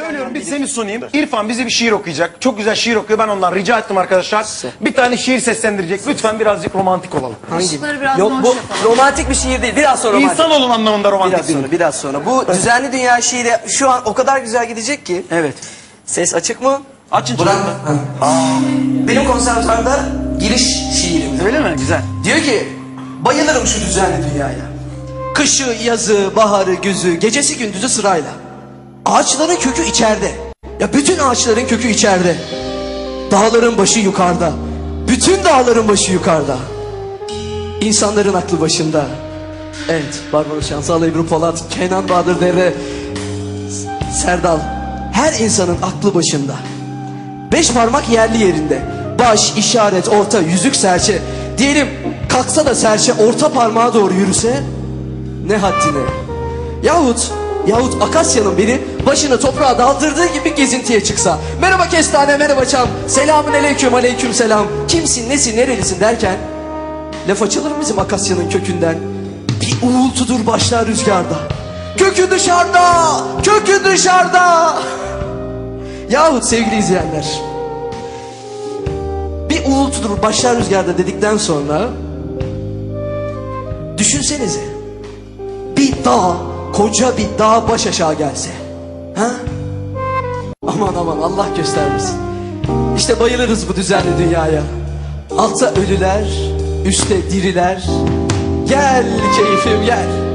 Söylüyorum bir seni sunayım. İrfan bize bir şiir okuyacak. Çok güzel şiir okuyor. Ben ondan rica ettim arkadaşlar. Bir tane şiir seslendirecek. Lütfen birazcık romantik olalım. Işıkları biraz Yok bu romantik bir şiir değil. Biraz sonra romantik. İnsan olun anlamında romantik Biraz değil. sonra, biraz sonra. Bu düzenli dünya şiiri şu an o kadar güzel gidecek ki. Evet. Ses açık mı? Açın Burak. çocuklar. Ha. Aa, Benim konservatuarda giriş şiirim. Öyle mi? Güzel. Diyor ki bayılırım şu düzenli dünyaya. Kışı, yazı, baharı, güzü, gecesi gündüzü sırayla. Ağaçların kökü içeride. Ya bütün ağaçların kökü içeride. Dağların başı yukarıda. Bütün dağların başı yukarıda. İnsanların aklı başında. Evet, Barbaros Şansalı, Ebru Polat, Kenan Bahadır Dere, S- Serdal. Her insanın aklı başında. Beş parmak yerli yerinde. Baş, işaret, orta, yüzük, serçe. Diyelim kalksa da serçe orta parmağa doğru yürüse ne haddine. Yahut, yahut Akasya'nın biri başını toprağa daldırdığı gibi gezintiye çıksa. Merhaba kestane, merhaba çam. Selamün aleyküm, aleyküm selam. Kimsin, nesin, nerelisin derken laf açılır mı bizim Akasya'nın kökünden? Bir uğultudur başlar rüzgarda. Kökü dışarıda, kökü dışarıda. Yahut sevgili izleyenler bir uğultudur başlar rüzgarda dedikten sonra düşünsenize bir dağ koca bir dağ baş aşağı gelse ha? aman aman Allah göstermesin. İşte bayılırız bu düzenli dünyaya. Altta ölüler üstte diriler. Gel keyfim gel